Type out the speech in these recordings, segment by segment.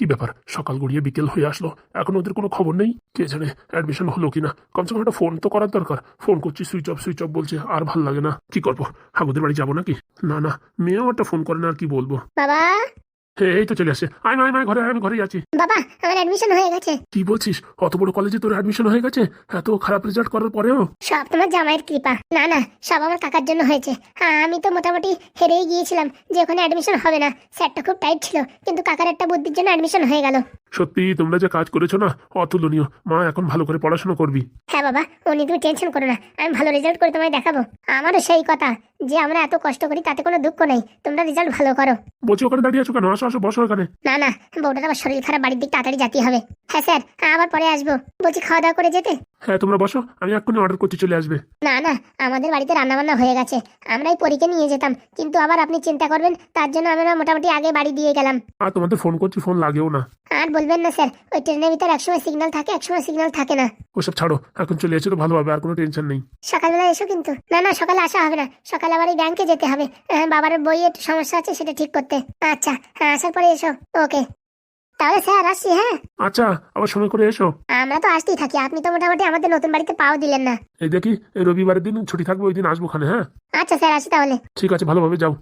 কি ব্যাপার? সকাল গড়িয়ে বিকেল হয়ে আসলো। এখন ওদের কোনো খবর নেই? কে জানে অ্যাডমিশন হলো কিনা? কমসে কম একটা ফোন তো করার দরকার। ফোন করছি সুইচ অফ সুইচ অফ বলছে, আর ভালো লাগে না। কি করব? হাগুদের বাড়ি যাব নাকি? না না, মেয়েও একটা ফোন করে না আর কি বলব? বাবা? এই তো চলে আসে। আয় আয় ঘরে আমি ঘরেই আছি। বাবা আমার অ্যাডমিশন হয়ে গেছে। কি বলছিস? অত বড় কলেজে তোর অ্যাডমিশন হয়ে গেছে? এত খারাপ রেজাল্ট করার পরেও? সব তোমার জামাইয়ের কৃপা। না না সব আমার কাকার জন্য হয়েছে। হ্যাঁ আমি তো মোটামুটি হেরেই গিয়েছিলাম যে ওখানে অ্যাডমিশন হবে না। স্যারটা খুব টাইট ছিল কিন্তু কাকার একটা বুদ্ধির জন্য অ্যাডমিশন হয়ে গেল। সত্যি তোমরা যে কাজ করেছ না অতুলনীয়। মা এখন ভালো করে পড়াশোনা করবি। হ্যাঁ বাবা উনি তুমি টেনশন করো না আমি ভালো রেজাল্ট করে তোমায় দেখাবো। আমারও সেই কথা যে আমরা এত কষ্ট করি তাতে কোনো দুঃখ নেই তোমরা রেজাল্ট ভালো করো। বলছি ওখানে দাঁড়িয়ে আছো কেন? আসো আসো বসো এখানে। না না বউটার আবার শরীর খারাপ বাড়ির দিক তাড়াতাড়ি যেতে হবে। হ্যাঁ স্যার আবার পরে আসব। বলছি খাওয়া দাওয়া করে যেতে? হ্যাঁ তোমরা বসো আমি এক্ষুনি অর্ডার করতে চলে আসবে। না না আমাদের বাড়িতে রান্নাবান্না হয়ে গেছে। আমরাই পরীকে নিয়ে যেতাম কিন্তু আবার আপনি চিন্তা করবেন তার জন্য আমরা মোটামুটি আগে বাড়ি দিয়ে গেলাম। আর তোমাদের ফোন করছি ফোন লাগেও না। আর বলবেন না স্যার। ওই ট্রেনের ভিতর একসময় সিগন্যাল থাকে একসময় সিগন্যাল থাকে না। ওসব ছাড়ো এখন চলে এসে তো ভালো হবে আর কোনো টেনশন নেই। সকালবেলা এসো কিন্তু। না না সকালে আসা হবে না। সকালে আবার এই ব্যাংকে যেতে হবে। হ্যাঁ, বাবার বইয়ে একটু সমস্যা আছে সেটা ঠিক করতে। আচ্ছা হ্যাঁ আসার পরে এসো। ওকে। তাহলে স্যার আসছি হ্যাঁ? আচ্ছা আবার সময় করে এসো। আমরা তো আসতেই থাকি। আপনি তো মোটামুটি আমাদের নতুন বাড়িতে পাও দিলেন না। এই দেখি এই রবিবারের দিন ছুটি থাকবে ওই দিন আসব ওখানে হ্যাঁ? আচ্ছা স্যার আসি তাহলে। ঠিক আছে ভালোভাবে যাও।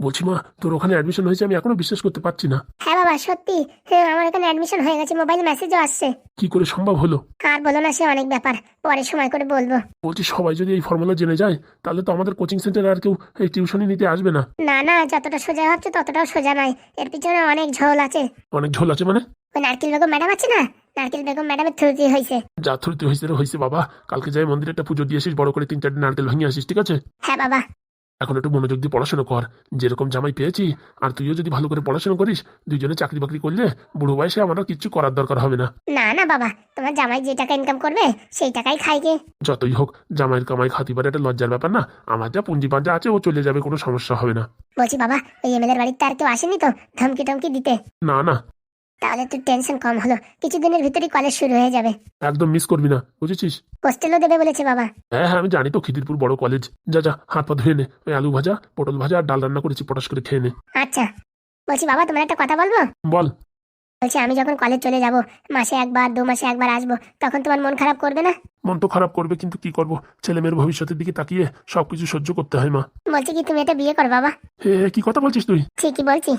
বলছি মা তোর ওখানে অ্যাডমিশন হয়েছে আমি এখনও বিশ্বাস করতে পারছি না। হ্যাঁ বাবা সত্যি। হ্যাঁ আমার এখানে অ্যাডমিশন হয়ে গেছে মোবাইল মেসেজও আসছে। কি করে সম্ভব হলো? আর বলো না সে অনেক ব্যাপার। পরে সময় করে বলব। বলছি সবাই যদি এই ফর্মুলা জেনে যায় তাহলে তো আমাদের কোচিং সেন্টারে আর কেউ এই টিউশনই নিতে আসবে না। না না যতটা সোজা ভাবছ ততটাও সোজা নয়। এর পিছনে অনেক ঝোল আছে। অনেক ঝোল আছে মানে? ওই নারকেল বেগম ম্যাডাম আছে না? নারকেল বেগম ম্যাডামের থ্রুতে হয়েছে। যা থ্রুতে হয়েছে রে হয়েছে বাবা। কালকে যাই মন্দিরে একটা পুজো দিয়ে আসিস বড় করে তিন চারটে নারকেল ভেঙে আসিস ঠিক আছে? হ্যাঁ বাবা। এখন একটু মনোযোগ দিয়ে পড়াশোনা কর। যেরকম জামাই পেয়েছি আর তুইও যদি ভালো করে পড়াশোনা করিস দুইজনে চাকরি বাকরি করলে বুড়ো বয়সে আমার আর কিচ্ছু করার দরকার হবে না। না না বাবা তোমার জামাই যে টাকা ইনকাম করবে সেই টাকাই খাই গে। যতই হোক জামাইয়ের কামাই খাতি পারে একটা লজ্জার ব্যাপার না। আমার যা পুঁজি পাঞ্জা আছে ও চলে যাবে কোনো সমস্যা হবে না। বলছি বাবা ওই এমএলএর বাড়িতে আর কেউ আসেনি তো ধমকি টমকি দিতে? না না তাহলে তো টেনশন কম হলো। কিছুদিনের ভিতরেই কলেজ শুরু হয়ে যাবে। একদম মিস করবি না বুঝেছিস? হোস্টেলও দেবে বলেছে বাবা। হ্যাঁ হ্যাঁ আমি জানি তো খিদিরপুর বড় কলেজ যা যা হাত পা ধুয়ে নে। ওই আলু ভাজা পটল ভাজা আর ডাল রান্না করেছি পটাশ করে খেয়ে নে। আচ্ছা। বলছি বাবা তোমার একটা কথা বলব? বল। বলছি আমি যখন কলেজ চলে যাব মাসে একবার দু মাসে একবার আসব তখন তোমার মন খারাপ করবে না? মন তো খারাপ করবে কিন্তু কি করব? ছেলে মেয়ের ভবিষ্যতের দিকে তাকিয়ে সবকিছু সহ্য করতে হয় মা। বলছি কি তুমি এটা বিয়ে কর বাবা। হে কি কথা বলছিস তুই? ঠিকই বলছি।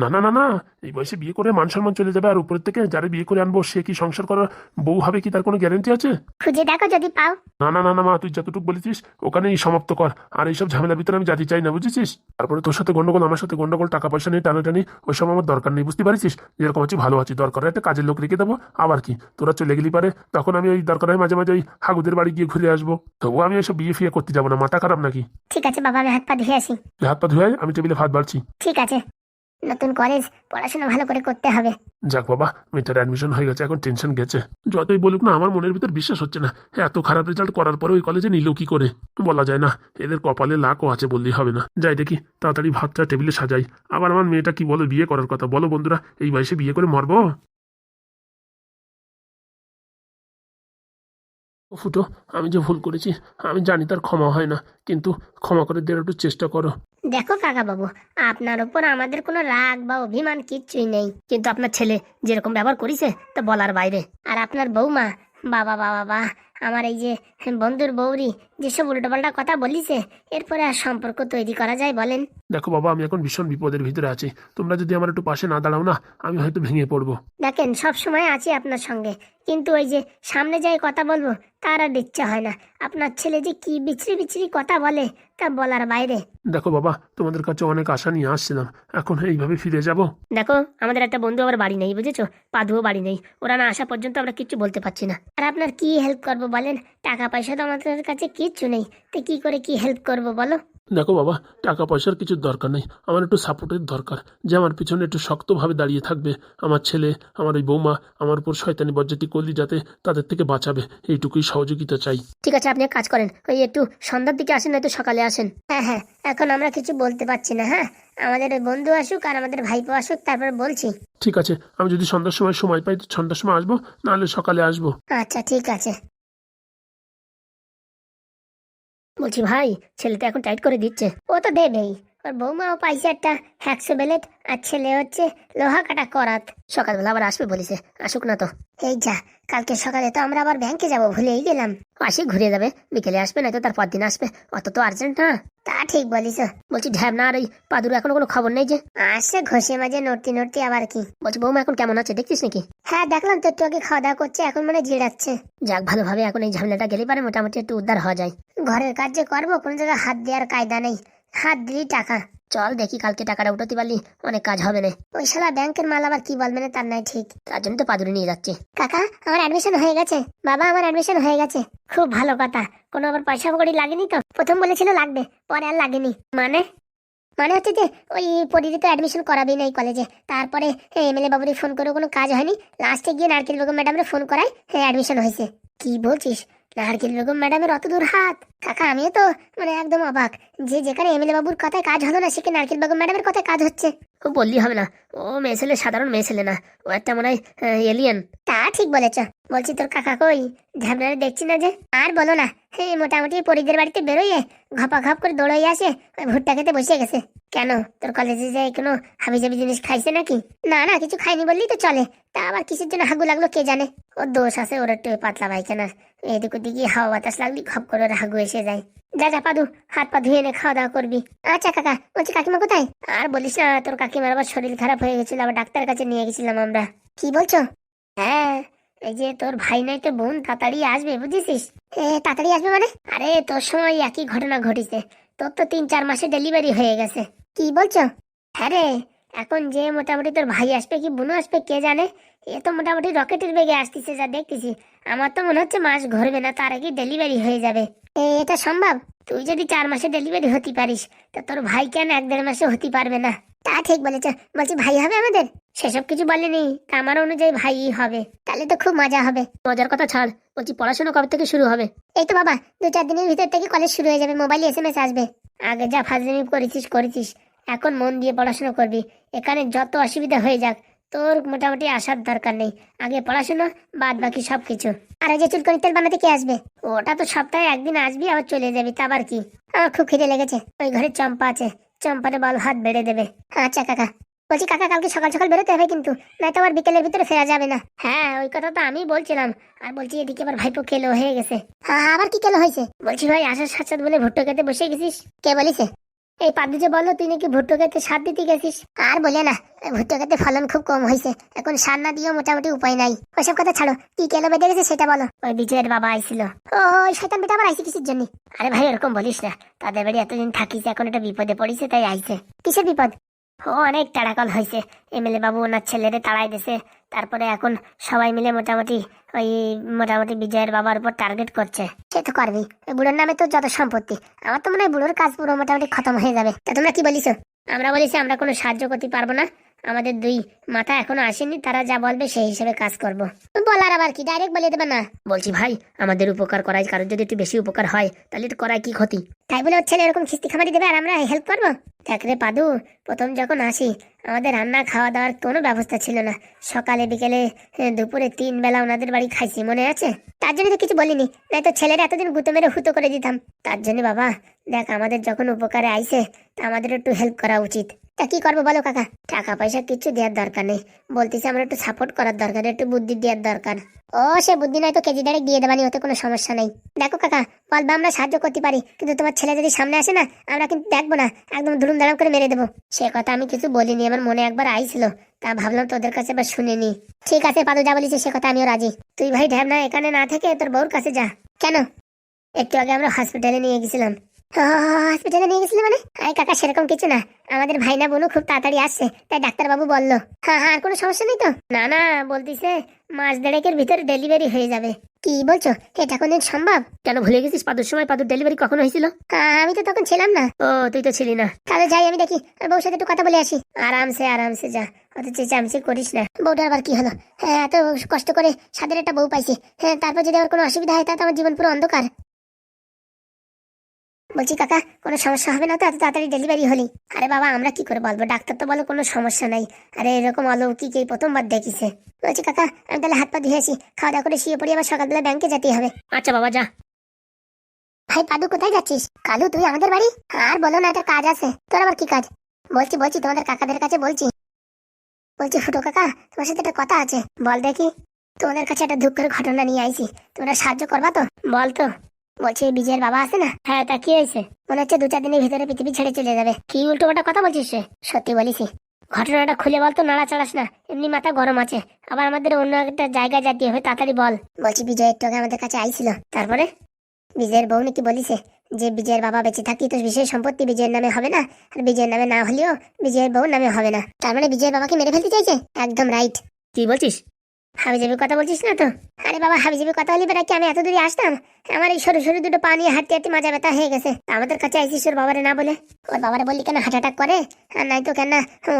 না না না না। এই বয়সে বিয়ে করে মান সম্মান চলে যাবে আর উপরের থেকে যারা বিয়ে করে আনব সে কি সংসার করার বউ হবে কি তার কোনো গ্যারেন্টি আছে? খুঁজে দেখো যদি পাও। না না না না মা তুই যতটুকু বলেছিস ওখানেই সমাপ্ত কর। আর এইসব ঝামেলার ভিতরে আমি যেতে চাই না বুঝেছিস? তারপরে তোর সাথে গন্ডগোল আমার সাথে গন্ডগোল টাকা পয়সা নিয়ে টানাটানি ওইসব আমার দরকার নেই বুঝতে পারছিস যেরকম আছি ভালো আছি দরকার একটা কাজের লোক রেখে দেবো। আবার কি তোরা চলে গেলি পারে তখন আমি ওই দরকার হয় মাঝে মাঝে ওই হাগুদের বাড়ি গিয়ে ঘুরে আসব। তবুও আমি এসব বিয়ে ফিয়ে করতে যাব না মাথা খারাপ নাকি? ঠিক আছে বাবা আমি হাত পা ধুয়ে আসি। হাত পা ধুয়ে আমি টেবিলে ভাত বাড়ছি। ঠিক আছে। নতুন কলেজ পড়াশোনা ভালো করে করতে হবে। যাক বাবা মেয়েটার অ্যাডমিশন হয়ে গেছে, এখন টেনশন গেছে। যতই বলুক না, আমার মনের ভিতর বিশ্বাস হচ্ছে না। এত খারাপ রেজাল্ট করার পরে ওই কলেজে নিল কি করে? বলা যায় না, এদের কপালে লাকও আছে বললেই হবে না। যাই দেখি, তাড়াতাড়ি ভাতটা টেবিলে সাজাই। আবার আমার মেয়েটা কি বলো, বিয়ে করার কথা। বলো বন্ধুরা, এই বয়সে বিয়ে করে মরবো? ফুটো আমি যে ভুল করেছি, আমি জানি তার ক্ষমা হয় না। কিন্তু ক্ষমা করে দেওয়ার একটু চেষ্টা করো। দেখো কাকা বাবু আপনার ওপর আমাদের কোনো রাগ বা অভিমান কিচ্ছুই নেই। কিন্তু আপনার ছেলে যেরকম ব্যবহার করেছে তা বলার বাইরে। আর আপনার বৌমা বাবা বাবা বা আমার এই যে বন্ধুর বৌরি যেসব উল্টোপাল্টা কথা বলিছে এরপরে আর সম্পর্ক তৈরি করা যায় বলেন। দেখো বাবা আমি এখন ভীষণ বিপদের ভিতরে আছি। তোমরা যদি আমার একটু পাশে না দাঁড়াও না আমি হয়তো ভেঙে পড়ব। দেখেন সব সময় আছি আপনার সঙ্গে। কিন্তু ওই যে সামনে যাই কথা বলব তার আর ইচ্ছা হয় না। আপনার ছেলে যে কি বিচরি বিচরি কথা বলে তা বলার বাইরে। দেখো বাবা তোমাদের কাছে অনেক আশা নিয়ে আসছিলাম। এখন এইভাবে ফিরে যাব? দেখো আমাদের একটা বন্ধু আবার বাড়ি নেই বুঝেছ? পাধুও বাড়ি নেই। ওরা না আসা পর্যন্ত আমরা কিচ্ছু বলতে পারছি না। আর আপনার কি হেল্প করব বলেন? টাকা পয়সা তো আমাদের কাছে কিচ্ছু নেই। তো কি করে কি হেল্প করব বলো? দেখো বাবা টাকা পয়সার কিছু দরকার নেই। আমার একটু সাপোর্টের দরকার। যে আমার পিছনে একটু শক্তভাবে দাঁড়িয়ে থাকবে আমার ছেলে আমার ওই বৌমা আমার উপর শয়তানি বজ্জাতি করলি যাতে তাদের থেকে বাঁচাবে এইটুকুই সহযোগিতা চাই। ঠিক আছে আপনি কাজ করেন। ওই একটু সন্ধ্যার দিকে আসেন নয়তো সকালে আসেন। হ্যাঁ হ্যাঁ এখন আমরা কিছু বলতে পারছি না হ্যাঁ? আমাদের বন্ধু আসুক আর আমাদের ভাইপো আসুক তারপর বলছি। ঠিক আছে আমি যদি সন্ধ্যার সময় সময় পাই তো সন্ধ্যার সময় আসব নাহলে সকালে আসব। আচ্ছা ঠিক আছে। বলছি ভাই ছেলে তো এখন টাইট করে দিচ্ছে। ও তো দেবেই ওর বৌমাও পাইছে একটা একশো বেলেট আর ছেলে হচ্ছে লোহা কাটা করাত। সকালবেলা আবার আসবে বলিছে আসুক না তো। এই যা কালকে সকালে তো আমরা আবার ব্যাংকে যাব ভুলেই গেলাম। আসি ঘুরে যাবে বিকেলে আসবে না তো তার পর দিন আসবে। অত তো আর্জেন্ট না তা ঠিক বলিস বলছি ঢ্যাবনা আর এই পাদুর এখনও কোনো খবর নেই যে? আসছে ঘষে মাঝে নড়তি নড়তি আবার কি? বলছি বৌমা এখন কেমন আছে দেখছিস নাকি? হ্যাঁ দেখলাম তো আগে খাওয়া দাওয়া করছে এখন মানে জিড়াচ্ছে যাক ভালোভাবে এখন এই ঝামেলাটা গেলে পারে মোটামুটি একটু উদ্ধার হওয়া যায়। ঘরের কাজ যে করব কোনো জায়গায় হাত দেওয়ার কায়দা নেই। হাত দিলেই টাকা। চল দেখি কালকে টাকাটা উঠাতে পারলি, অনেক কাজ হবে না। ওই শালা ব্যাংকের মাল আবার কি বলবে না, তার নাই ঠিক। তার জন্য তো পাদুরি নিয়ে যাচ্ছে। কাকা, আমার অ্যাডমিশন হয়ে গেছে। বাবা, আমার অ্যাডমিশন হয়ে গেছে। খুব ভালো কথা। কোনো আবার পয়সা কড়ি লাগেনি তো? প্রথম বলেছিল লাগবে, পরে আর লাগেনি। মানে? মানে হচ্ছে যে, ওই পরিদি তো অ্যাডমিশন করাবি না এই কলেজে তারপরে এমএলএ বাবুরি ফোন করে কোনো কাজ হয়নি। লাস্টে গিয়ে নারকেল বেগম ম্যাডামরে ফোন করায় হ্যাঁ অ্যাডমিশন হয়েছে। কি বলছিস? নারকেল বেগম ম্যাডামের অত দূর হাত। কাকা, আমিও তো মানে একদম অবাক। যে যেখানে এমএলএ বাবুর কথায় কাজ হলো না সেখানে নারকেল বেগম ম্যাডামের কথায় কাজ হচ্ছে? ও বললি হবে না। ও মেয়ে ছেলে, সাধারণ মেয়ে ছেলে না। ও একটা মনে হয় এলিয়েন তা ঠিক বলেছ। বলছি তোর কাকা কই? ঝাবনারে দেখছি না যে। আর বলো না মোটামুটি পরিদের বাড়িতে বেরোয় ঘপা ঘপ করে দৌড়াই আসে ভুট্টা খেতে বসে গেছে। কেন? তোর কলেজে যায় কোনো হাবি জাবি জিনিস খাইছে নাকি? না না, কিছু খাইনি বললেই তো চলে। তা আবার কিসের জন্য হাগু লাগল কে জানে? ওর দোষ আছে, ওর একটু পাতলা পায়খানা। এদিক ওদিকে হাওয়া বাতাস লাগলি খপ করে ওর হাগু এসে যায়। যা যা, পাদু, হাত পা ধুয়ে এনে খাওয়া দাওয়া করবি। আচ্ছা কাকা, বলছি কাকিমা কোথায়? আর বলিস না, তোর কাকিমার আবার শরীর খারাপ হয়ে গেছিল, আবার ডাক্তারের কাছে নিয়ে গেছিলাম আমরা। কি বলছো? হ্যাঁ এই যে তোর ভাই নাই তো বোন তাড়াতাড়ি আসবে, বুঝেছিস? এ, তাড়াতাড়ি আসবে মানে? আরে, তোর সময় একই ঘটনা ঘটিছে। তোর তো তিন, চার মাসে ডেলিভারি হয়ে গেছে। কি বলছো? হ্যাঁ রে, এখন যে মোটামুটি তোর ভাই আসবে কি বোনও আসবে কে জানে? এ তো মোটামুটি রকেটের বেগে আসতেছে যা দেখতেছি। আমার তো মনে হচ্ছে মাস ঘরবে না, তার আগে ডেলিভারি হয়ে যাবে। এটা সম্ভব? তুই যদি চার মাসে ডেলিভারি হতে পারিস, তা তোর ভাই কেন এক দেড় মাসে হতে পারবে না? তা ঠিক বলেছ, বলছি ভাই হবে আমাদের? সেসব কিছু বলেনি, তা আমার অনুযায়ী ভাই হবে। তাহলে তো খুব মজা হবে। মজার কথা ছাড়, বলছি পড়াশোনা কবে থেকে শুরু হবে? এই তো বাবা, দু চার দিনের ভিতর থেকে কলেজ শুরু হয়ে যাবে মোবাইলে এস এম এস আসবে। আগে যা ফাজলামি করেছিস করেছিস। এখন মন দিয়ে পড়াশোনা করবি। এখানে যত অসুবিধা হয়ে যাক, তোর মোটামুটি আসার দরকার নেই। আগে পড়াশোনা বাদ বাকি সব কিছু আর যে চুলকনি তেল বানাতে কে আসবে? ওটা তো সপ্তাহে একদিন আসবি, আবার চলে যাবি, তা আবার কি? আমার খুব খিদে লেগেছে। ওই ঘরে চম্পা আছে। চম্পারে বল হাত বেড়ে দেবে। আচ্ছা কাকা। বলছি, কাকা, কালকে সকাল সকাল বেরোতে হবে কিন্তু, নয়তো আবার বিকেলের ভিতরে ফেরা যাবে না। হ্যাঁ ওই কথা তো আমি বলছিলাম। আর বলছি, এদিকে আবার ভাইপো কেলো হয়ে গেছে। হ্যাঁ আবার কি কেলো হয়েছে? বলছি, ভাই, আসার সাথে বলে ভুট্টো খেতে বসে গেছিস? কে বলিছে? এই পাদুজে বলো, তুই নাকি ভুট্টো খেতে সার দিতে গেছিস? আর বলে না, ভুট্টো খেতে ফলন খুব কম হয়েছে এখন সার না দিয়েও মোটামুটি উপায় নাই। ওইসব কথা ছাড়ো, কি কেন বেঁধে গেছে সেটা বলো। ওই বিজয়ের বাবা আইছিল। ও শৈতান বেটা আবার আইছে কিসের জন্য? আরে ভাই এরকম বলিস না। তাদের বাড়ি এতদিন থাকিস, এখন একটা বিপদে পড়িছে, তাই আইছে। কিসের বিপদ? অনেক তাড়াকল হয়েছে। এমএলএ বাবু ওনার ছেলেরে তাড়াই দিছে। তারপরে এখন সবাই মিলে মোটামুটি ওই মোটামুটি বিজয়ের বাবার উপর টার্গেট করছে। সে তো করবি ওই বুড়োর নামে তো যত সম্পত্তি। আমার তো মনে হয় বুড়োর কাজ পুরো মোটামুটি খতম হয়ে যাবে। তা তোমরা কি বলিস আমরা বলেছি আমরা কোনো সাহায্য করতে পারব না। আমাদের দুই মাথা এখনও আসেনি তারা যা বলবে সেই হিসেবে কাজ করব। বলার আবার কি? ডাইরেক্ট বলে দেবে না। বলছি ভাই আমাদের উপকার করায় কারোর যদি একটু বেশি উপকার হয় তাহলে তো করায় কি ক্ষতি? তাই বলে ছেলে এরকম খিস্তি খামারি দেবে আর আমরা হেল্প করব? দেখ পাদু প্রথম যখন আসি আমাদের রান্না খাওয়া দাওয়ার কোনো ব্যবস্থা ছিল না। সকালে বিকেলে হ্যাঁ, দুপুরে তিন বেলা ওনাদের বাড়ি খাইছি মনে আছে? তার জন্য তো কিছু বলিনি নাই তো ছেলেরা এতদিন গুঁতো মেরে হুতো করে দিতাম। তার জন্য বাবা দেখ আমাদের যখন উপকারে আইছে তা আমাদের একটু হেল্প করা উচিত। তা কি করব বলো কাকা? টাকা পয়সা কিছু দেওয়ার দরকার নেই। বলতেছি আমরা একটু সাপোর্ট করার দরকার, একটু বুদ্ধি দেওয়ার দরকার। ও, সে বুদ্ধি নয় তো, কেজি ডাইরেক্ট দিয়ে দেবানি, ওতে কোনো সমস্যা নেই। দেখো কাকা, বলবা আমরা সাহায্য করতে পারি, কিন্তু তোমার ছেলে যদি সামনে আসে না, আমরা কিন্তু দেখব না, একদম ধুলুম দাঁড়াম করে মেরে দেবো। সে কথা আমি কিছু বলিনি, আমার মনে একবার আইছিল, তা ভাবলাম তোদের কাছে এবার শুনিনি ঠিক আছে, পাদু, যা বলিস সে কথা আমিও রাজি। তুই ভাই ঢ্যাব না, এখানে না থেকে তোর বউর কাছে যা। কেন? একটু আগে আমরা হসপিটালে নিয়ে গেছিলাম। হসপিটালে নিয়ে গেছিলে মানে? আরে কাকা সেরকম কিছু না। আমাদের ভাই না বোনও খুব তাড়াতাড়ি আসছে তাই ডাক্তারবাবু বলল। হ্যাঁ হ্যাঁ আর কোনো সমস্যা নেই তো? না না বলতিছে মাস দেড়েকের ভিতরে ডেলিভারি হয়ে যাবে। কি বলছো? এটা কোনদিন সম্ভব? কেন ভুলে গেছিস? পাদুর সময় পাদুর ডেলিভারি কখন হয়েছিল? আমি তো তখন ছিলাম না। ও তুই তো ছিলি না। তাহলে যাই আমি দেখি। আর বউর সাথে একটু কথা বলে আসি। আরামসে আরামসে যা। অত চেঁচামেচি করিস না। বউটার আবার কি হলো? হ্যাঁ এত কষ্ট করে সাদের একটা বউ পাইছি। হ্যাঁ তারপর যদি আমার কোনো অসুবিধা হয় তাহলে তো আমার জীবন পুরো অন্ধকার। বলছি কাকা কোনো সমস্যা হবে না তো? এত তাড়াতাড়ি ডেলিভারি হলি। আরে বাবা আমরা কি করে বলব? ডাক্তার তো বলো কোনো সমস্যা নাই। আরে এরকম অলৌকিক এই প্রথমবার দেখিছে। বলছি কাকা আমি তাহলে হাত পা ধুয়ে আসি। খাওয়া দাওয়া করে শুয়ে পড়ি আবার সকালবেলা ব্যাংকে যেতে হবে। আচ্ছা বাবা যা। ভাই পাদু কোথায় যাচ্ছিস? কালু তুই আমাদের বাড়ি? আর বলো না একটা কাজ আছে। তোর আবার কি কাজ? বলছি বলছি তোমাদের কাকাদের কাছে বলছি। বলছি ফুটো কাকা তোমার সাথে একটা কথা আছে। বল দেখি। তোমাদের কাছে একটা দুঃখের ঘটনা নিয়ে আইছি। তোমরা সাহায্য করবা তো? বল তো। বলছি বিজয়ের বাবা আছে না? হ্যাঁ তা কি হয়েছে? মনে হচ্ছে দু চার দিনের ভিতরে পৃথিবী ছেড়ে চলে যাবে। কি উল্টো পাল্টা কথা বলছিস সে সত্যি বলিস ঘটনাটা খুলে বল তো নাড়া চালাস না। এমনি মাথা গরম আছে। আবার আমাদের অন্য একটা জায়গায় যেতে হবে তাড়াতাড়ি বল। বলছি বিজয় একটু আগে আমাদের কাছে আইছিল। তারপরে? বিজয়ের বউ নাকি বলিছে যে বিজয়ের বাবা বেঁচে থাকি তো বিশেষ সম্পত্তি বিজয়ের নামে হবে না। আর বিজয়ের নামে না হলেও বিজয়ের বউ নামে হবে না। তার মানে বিজয়ের বাবাকে মেরে ফেলতে চাইছে? একদম রাইট কি বলছিস? হাবিজাবি কথা বলছিস না তো? আরে বাবা হাবিজাবি কথা হলে বেটা কি আমি এত দূরে আসতাম? আমার এই সরু সরু দুটো পা নিয়ে হাঁটতে হাঁটতে মাজা ব্যথা হয়ে গেছে। আমাদের কাছে আইসিস ওর বাবারে না বলে। ওর বাবারে বললি কেন হার্ট অ্যাটাক করে? আর নাই তো কেন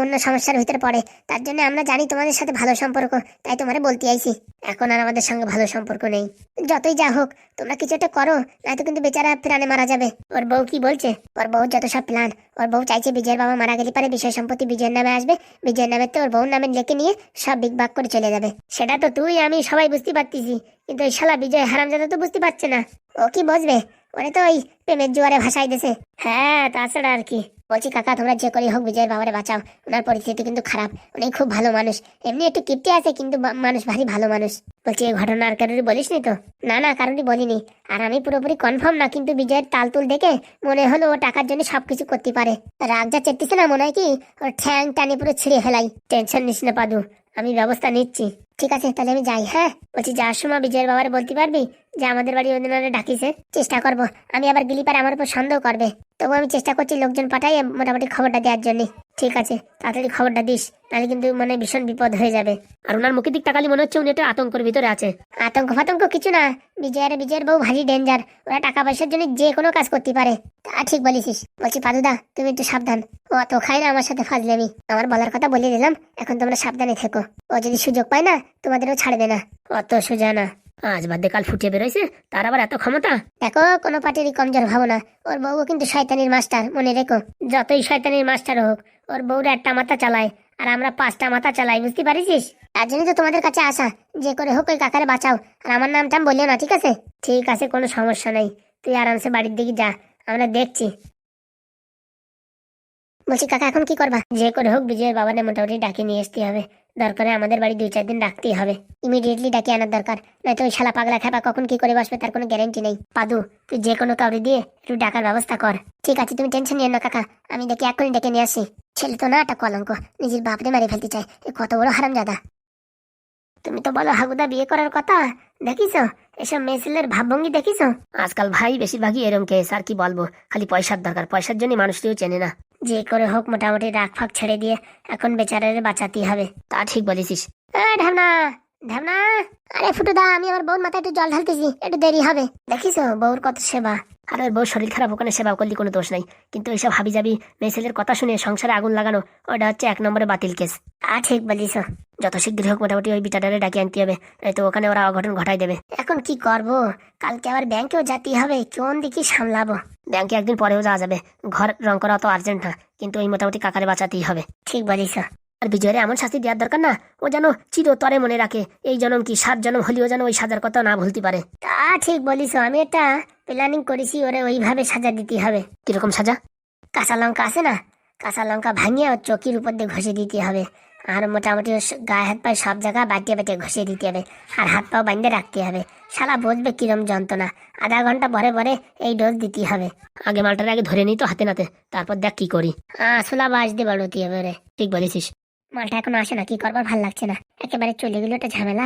অন্য সমস্যার ভিতরে পড়ে। তার জন্য আমরা জানি তোমাদের সাথে ভালো সম্পর্ক, তাই তোমারে বলতে আইছি। এখন আর আমাদের সঙ্গে ভালো সম্পর্ক নেই। যতই যা হোক, তোমরা কিছু একটা করো, নয়তো কিন্তু বেচারা প্রাণে মারা যাবে। ওর বউ কি বলছে? ওর বউ যত সব প্ল্যান ওর বউ চাইছে বিজয়ের বাবা মারা গেলে পারে বিষয় সম্পত্তি বিজয়ের নামে আসবে। বিজয়ের নামে তো ওর বউর নামে লেখে নিয়ে সব বিগ বাগ করে চলে যাবে। সেটা তো তুই, আমি সবাই বুঝতে পারতেছি। কিন্তু ওই শালা বিজয় হারামজাদা তো বুঝতে পারছে না। ও কি বুঝবে ওরে তো ওই প্রেমের জোয়ারে ভাসাই দিছে। হ্যাঁ তাছাড়া আর কি। বলছি কাকা তোমরা যে করে হোক বিজয়ের বাবারে বাঁচাও। ওনার পরিস্থিতি কিন্তু খারাপ। উনি খুব ভালো মানুষ। এমনি একটু কিপটে আছে কিন্তু মানুষ ভারী ভালো মানুষ। বলছি এই ঘটনা আর কারোরই বলিস নি তো? না না কারোরই বলিনি। আর আমি পুরোপুরি কনফার্ম না কিন্তু বিজয়ের তালতুল দেখে মনে হলো ও টাকার জন্য সবকিছু করতে পারে। রাগ যা চেটতেছে না মনে হয় কি? ওর ঠ্যাং টানি পুরো ছিঁড়ে ফেলাই। টেনশন নিস না পাদু। আমি ব্যবস্থা নিচ্ছি। ঠিক আছে, তাহলে আমি যাই হ্যাঁ? বলছি, যাওয়ার সময় বিজয়ের বাবারে বলতে পারবি যে আমাদের বাড়ি ওদিনারে ডাকিছে? চেষ্টা করব। আমি আবার গেলি পারে আমার উপর সন্দেহ করবে। তবু আমি চেষ্টা করছি লোকজন পাঠাই মোটামুটি খবরটা দেওয়ার জন্য। ঠিক আছে, তাড়াতাড়ি খবরটা দিস, নাহলে কিন্তু মানে ভীষণ বিপদ হয়ে যাবে। আর ওনার মুখের দিক তাকালি মনে হচ্ছে উনি একটা আতঙ্কের ভিতরে আছে। আতঙ্ক ফাতঙ্ক কিছু না, বিজয়ের বিজয়ের বউ ভারী ডেঞ্জার ওরা টাকা পয়সার জন্য যে কোনো কাজ করতে পারে। তা ঠিক বলেছিস। বলছি, পাদুদা, তুমি একটু সাবধান। ও অত খাই না আমার সাথে ফাজলামি। আমার বলার কথা বলে দিলাম, এখন তোমরা সাবধানে থেকো। ও যদি সুযোগ পায় না তোমাদেরও ছাড়বে না। অত সোজা না। আজ বাদে কাল ফুটে বেরোইছে তার আবার এত ক্ষমতা? দেখো কোনো পার্টিরই কমজোর ভাবো না। ওর বউ কিন্তু শয়তানির মাস্টার মনে রেখো। যতই শয়তানির মাস্টার হোক ওর বউরা একটা মাথা চালায় আর আমরা পাঁচটা মাথা চালাই বুঝতে পারিস তার জন্য তো তোমাদের কাছে আসা। যে করে হোক ওই কাকারে বাঁচাও। আর আমার নামটাম বললেও না ঠিক আছে? ঠিক আছে কোনো সমস্যা নেই। তুই আরামসে বাড়ির দিকে যা আমরা দেখছি। বলছি কাকা এখন কি করবা? যে করে হোক বিজয়ের বাবানে মোটামুটি ডাকে নিয়ে আসতে হবে। দরকারে আমাদের বাড়ি দুই চার দিন রাখতেই হবে। ইমিডিয়েটলি ডাকে আনার দরকার। নয়তো ওই শালা পাগলা খেপা কখন কি করে বসবে তার কোনো গ্যারেন্টি নেই। পাদু, তুই যে কোনো কাউরে দিয়ে একটু ডাকার ব্যবস্থা কর। ঠিক আছে, তুমি টেনশন নিও না কাকা। আমি ডেকে এখনই ডেকে নিয়ে আসি। ছেলে তো না, একটা কলঙ্ক। নিজের বাপরে মারি ফেলতে চায়। এ কত বড় হারাম দাদা তুমি তো বলো হাগুদা বিয়ে করার কথা। দেখিস এসব মেয়েছেলের ভাবভঙ্গি দেখিস আজকাল ভাই বেশিরভাগই এরম কেস, আর কি বলব? খালি পয়সার দরকার। পয়সার জন্য মানুষটিও চেনে না। যে করে হোক মোটামুটি রাগ ফাঁক ছেড়ে দিয়ে এখন বেচারারে বাঁচাতেই হবে। তা ঠিক বলেছিস। এ ঢামনা ঢামনা আরে ফুটুদা আমি আমার বউর মাথায় একটু জল ঢালতেছি একটু দেরি হবে। দেখিস বউর কত সেবা। আর ওর বউ শরীর খারাপ ওখানে সেবা করলে কোনো দোষ নাই। কিন্তু এইসব হাবি যাবি মেয়েছেলের কথা শুনে সংসারে আগুন লাগানো ওটা হচ্ছে এক নম্বরে বাতিল কেস। তা ঠিক বলিস যত শীঘ্র হোক মোটামুটি ওই বিটাডারে ডাকিয়ে আনতে হবে তো ওখানে ওরা অঘটন ঘটাই দেবে। এখন কি করব? কালকে আবার ব্যাংকেও যেতে হবে কোন দিকে সামলাবো। ব্যাংকে একদিন পরেও যাওয়া যাবে। ঘর রং করা অত আর্জেন্ট না কিন্তু ওই মোটামুটি কাকারে বাঁচাতেই হবে। ঠিক বলিস আর বিজয়ের এমন শাস্তি দেওয়ার দরকার না ও যেন চিরতরে মনে রাখে এই জনম কি সাত জনম হলেও যেন ওই সাজার কথা না ভুলতে পারে। তা ঠিক বলিস আমি এটা প্ল্যানিং করেছি ওরে ওইভাবে সাজা দিতে হবে। কীরকম সাজা? কাঁচা লঙ্কা আছে না? কাঁচা লঙ্কা ভাঙিয়ে ওর চকির উপর দিয়ে ঘষে দিতে হবে। আর মোটামুটি গায়ে হাত পায়ে সব জায়গায় বাটিয়ে বাটিয়ে ঘষিয়ে দিতে হবে। আর হাত পাও বান্ধে রাখতে হবে। শালা বসবে কিরম যন্ত্রণা। আধা ঘণ্টা পরে পরে এই ডোজ দিতে হবে। আগে মালটার আগে ধরে নিই তো হাতে নাতে। তারপর দেখ কি করি। আসলা বাস দিয়ে বাড়তে হবে রে ঠিক বলেছিস। মালটা এখন আসে না, কি করবার ভালো লাগছে না। একেবারে চলে গেলে একটা ঝামেলা।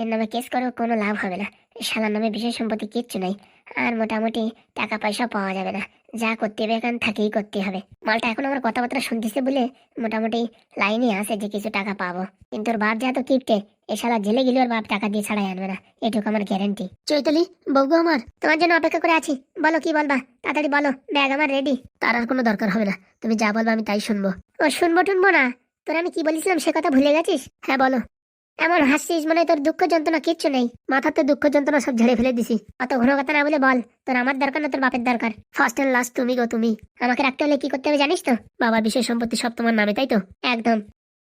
এর নামে কেস করেও কোনো লাভ হবে না। শালার নামে বিশেষ সম্পত্তি কিচ্ছু নাই। আর মোটামুটি টাকা পয়সা পাওয়া যাবে না। যা করতে হবে এখান থাকেই করতে হবে। মালটা এখন আমার কথাবার্তা শুনতেছে বলে মোটামুটি লাইনে আছে যে কিছু টাকা পাবো। কিন্তু ওর বাপ যা তো কিপটে, এ শালা জেলে গেলে ওর বাপ টাকা দিয়ে ছাড়াই আনবে না। এটুকু আমার গ্যারেন্টি চৈতালি, বউগো আমার, তোমার জন্য অপেক্ষা করে আছি। বলো কি বলবা? তাড়াতাড়ি বলো, ব্যাগ আমার রেডি তার আর কোনো দরকার হবে না। তুমি যা বলবা আমি তাই শুনব। ও শুনব টুনবো না। তোর আমি কি বলেছিলাম সে কথা ভুলে গেছিস? হ্যাঁ বলো। এমন হাসছিস মানে তোর দুঃখ যন্ত্রণা কিচ্ছু নেই। মাথাতে দুঃখ যন্ত্রণা সব ঝেড়ে ফেলে দিছি। অত ঘন কথা না বলে বল, তোর আমার দরকার না তোর বাপের দরকার। ফার্স্ট এন্ড লাস্ট তুমি গো তুমি। আমাকে রাখতে হলে কি করতে হবে জানিস তো? বাবার বিশেষ সম্পত্তি সব তোমার নামে, তাই তো? একদম।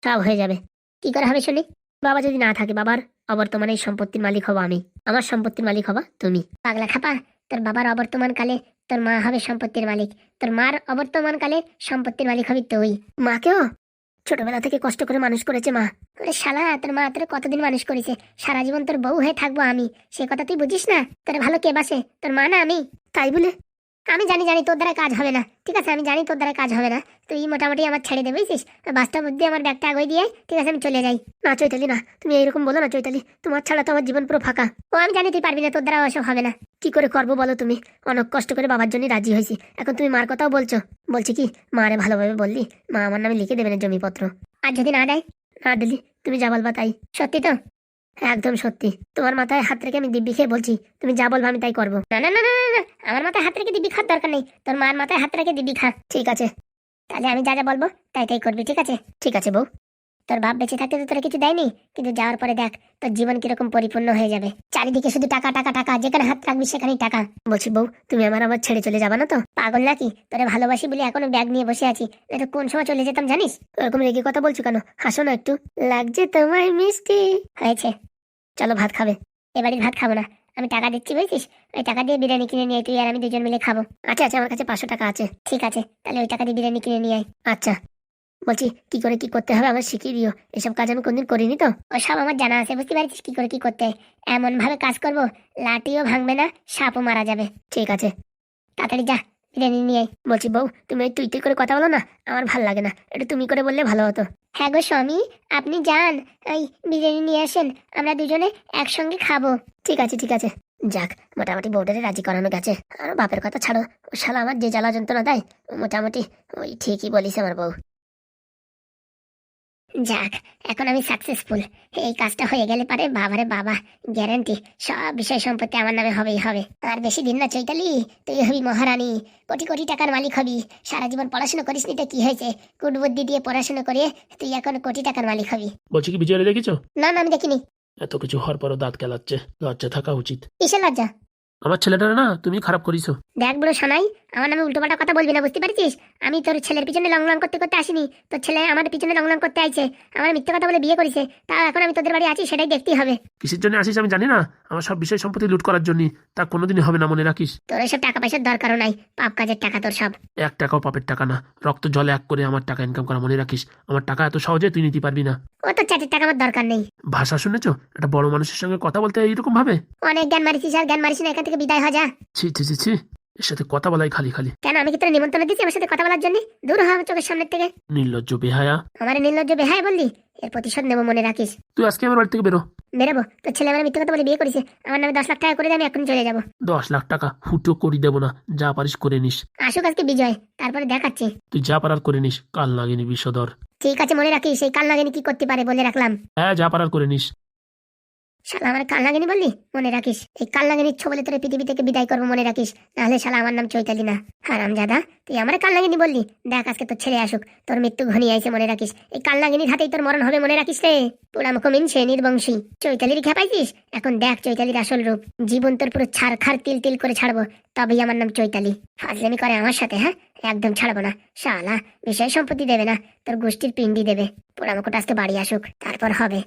সব হয়ে যাবে। কি করে হবে শুনি? বাবা যদি না থাকে বাবার, অবর্তমানে এই সম্পত্তির মালিক হব আমি। আমার সম্পত্তির মালিক হবা তুমি। পাগলা খাপা, তোর বাবার অবর্তমান কালে তোর মা হবে সম্পত্তির মালিক। তোর মার অবর্তমান কালে সম্পত্তির মালিক হবি তুই। মাকেও? ছোটবেলা থেকে কষ্ট করে মানুষ করেছে মা। তোর শালা, তোর মা তোর কতদিন মানুষ করেছে? সারা জীবন তোর বউ হয়ে থাকব আমি। সে কথা তুই বুঝিস না? তোর ভালো কে বাসে? তোর মা না আমি? তাই বলে আমি জানি জানি তোর দ্বারা কাজ হবে না। ঠিক আছে, আমি জানি তোর দ্বারা কাজ হবে না। তুই মোটামুটি আমার ছেড়ে দেবে বুঝছিস? বাসটা বুদ্ধি আমার ব্যাগটা আগে দিয়ে, ঠিক আছে, আমি চলে যাই। না, চৈতালি, না, তুমি এরকম বলো না চৈতালি, তোমার ছাড়া তো আমার জীবন পুরো ফাঁকা। ও, আমি জানি তুই পারবি না, তোর দ্বারা ওসব হবে না। কি করে করব বলো তুমি? অনেক কষ্ট করে বাবার জন্য রাজি হয়েছি। এখন তুমি মার কথাও বলছো। বলছি কি মারে ভালোভাবে বললি, মা আমার নামে লিখে দেবে না জমিপত্র। আর যদি না দেয়? না দিলি, তুমি যা বলবা তাই। সত্যি তো? একদম সত্যি। তোমার মাথায় হাত রেখে আমি দিব্যি খেয়ে বলছি তুমি যা বলবা আমি তাই করব। না না না না না, আমার মাথায় হাত রেখে দিব্যি খাওয়ার দরকার নেই। তোর মার মাথায় হাত রেখে দিব্যি খা। ঠিক আছে। তাহলে আমি যা যা বলব তাই তাই করবি ঠিক আছে? ঠিক আছে বউ। তোর বাপ বেঁচে থাকতে তো তোরা কিছু দেয়নি? কিন্তু যাওয়ার পরে দেখ তোর জীবন কীরকম পরিপূর্ণ হয়ে যাবে। চারিদিকে শুধু টাকা টাকা টাকা যেখানে হাত রাখবি সেখানেই টাকা। বলছি বউ তুমি আমার আবার ছেড়ে চলে যাবা না তো? পাগল নাকি? তোরে ভালোবাসি বলে এখনও ব্যাগ নিয়ে বসে আছি। এটা কোন সময় চলে যেতাম জানিস? ওরকম রেগে কথা বলছো কেন? হাসো না একটু। লাগছে তোমায় মিষ্টি। হয়েছে। চলো ভাত খাবে। এবারে ভাত খাব না। আমি টাকা দিচ্ছি, বুঝছিস? ওই টাকা দিয়ে বিরিয়ানি কিনে নিয়ে তুই আর আমি দুজন মিলে খাব। আচ্ছা আচ্ছা আমার কাছে পাঁচশো টাকা আছে। ঠিক আছে, তাহলে ওই টাকা দিয়ে বিরিয়ানি কিনে নিয়ে আয়। আচ্ছা। বলছি, কি করে কি করতে হবে আমার শিখিয়ে দিও। এসব কাজ আমি কোনদিন করিনি তো? ওসব আমার জানা আছে, বুঝতে পারছিস কি করে কি করতে এমন ভাবে কাজ করব, লাঠিও ভাঙবে না, সাপও মারা যাবে। ঠিক আছে। তাড়াতাড়ি যা। বিরিয়ানি নিয়ে। বলছি, বউ, তুমি তুই তুই করে কথা বলো না, আমার ভালো লাগে না। এটা তুমি করে বললে ভালো হতো। হ্যাঁ গো স্বামী, আপনি যান ওই বিরিয়ানি নিয়ে আসেন, আমরা দুজনে একসঙ্গে খাব। ঠিক আছে ঠিক আছে। যাক, মোটামুটি বউটারে রাজি করানো গেছে। আর বাপের কথা ছাড়ো। ও শালা আমার যে জ্বালা যন্ত্রণা দেয় মোটামুটি ওই ঠিকই বলিস আমার বউ। যাক এখন আমি সাকসেসফুল এই কাজটা হয়ে গেলে পারে বাবারে বাবা গ্যারান্টি সব বিষয় সম্পত্তি আমার নামে হবেই হবে। আর বেশি দিন না চৈতালি তুই হবি মহারানী। কোটি কোটি টাকার মালিক হবি। সারা জীবন পড়াশোনা করিস নি কি হয়েছে? কুট বুদ্ধি দিয়ে পড়াশোনা করে তুই এখন কোটি টাকার মালিক হবি। বলছি কি বিজয় দেখেছ? না না আমি দেখিনি। এত কিছু হওয়ার পরও দাঁত কেলাচ্ছে। লজ্জা থাকা উচিত। কিসের লজ্জা? আমার ছেলেটা না তুমি খারাপ করিছো। দেখ বুড়ো শোনাই আমার নামে উল্টোপাল্টা কথা বলবি না বুঝতে পারছিস? আমি তোর ছেলের পিছনে লং লং করতে করতে আসিনি। তোর ছেলে আমার পিছনে লং লং করতে আইছে। আমার মিথ্যে কথা বলে বিয়ে করেছে। তা এখন আমি তোদের বাড়ি আছি সেটাই দেখতেই হবে। কিসের জন্য আসিস আমি জানি না। আমার সব বিষয় সম্পত্তি লুট করার জন্য। তা কোনোদিনই হবে না মনে রাখিস। তোর এসব টাকা পয়সার দরকারও নাই। পাপ কাজের টাকা তোর সব। এক টাকাও পাপের টাকা না। রক্ত জলে এক করে আমার টাকা ইনকাম করা মনে রাখিস। আমার টাকা এত সহজে তুই নিতে পারবি না। ও তো চাটের টাকা আমার দরকার নেই। ভাষা শুনেছো? একটা বড় মানুষের সঙ্গে কথা বলতে এইরকম ভাবে? অনেক জ্ঞান মারিছিস আর জ্ঞান মারিস না এখান থেকে বিদায় হয়ে যা। ছি ছি ছি ছি। এর সাথে কথা বলাই খালি খালি। কেন আমি কি তোর নিমন্ত্রণ দিচ্ছি আমার সাথে কথা বলার জন্য? দূর হ আমার চোখের সামনের থেকে। নির্লজ্জ বেহায়া। আমার নির্লজ্জ বেহায় বললি? এর প্রতিশোধ নেব মনে রাখিস। তুই আজকে আমার বাড়ি থেকে বেরো। বেরোবো। তোর ছেলে আমার মিথ্যে কথা বলে বিয়ে করেছে। আমার নামে দশ লাখ টাকা করে দে আমি এখন চলে যাব। দশ লাখ টাকা ফুটো করি দেবো না। যা পারিস করে নিস। আসুক আজকে বিজয় তারপরে দেখাচ্ছি। তুই যা পারার করে নিস কাল নাগিনি বিষধর ঠিক আছে মনে রাখিস সেই কাল লাগেনি কি করতে পারে বলে রাখলাম। হ্যাঁ যা পারার করে নিস। শালা, আমার কাল লাগেনি বললি? মনে রাখিস, এই কাল লাগেনি ইচ্ছা বলে তোর পৃথিবী থেকে বিদায় করব মনে রাখিস, নাহলে শালা আমার নাম চৈতালি না। হারাম জাদা, তুই আমার কাল লাগেনি বললি? দেখ আজকে তোর ছেলে আসুক, তোর মৃত্যু ঘনিয়ে আইছে মনে রাখিস, এই কাল লাগেনির হাতেই তোর মরণ হবে মনে রাখিস রে। পোড়া মুখ মিনছে নির্বংশী। চৈতালির খেপাইছিস? এখন দেখ চৈতালির আসল রূপ। জীবন তোর পুরো ছাড় খার তিল তিল করে ছাড়বো, তবেই আমার নাম চৈতালি। ফাজলামি করে আমার সাথে হ্যাঁ? একদম ছাড়বো না। শালা, বিষয় সম্পত্তি দেবে না, তোর গোষ্ঠীর পিন্ডি দেবে। পোড়া মুখটা আজকে বাড়ি আসুক, তারপর হবে।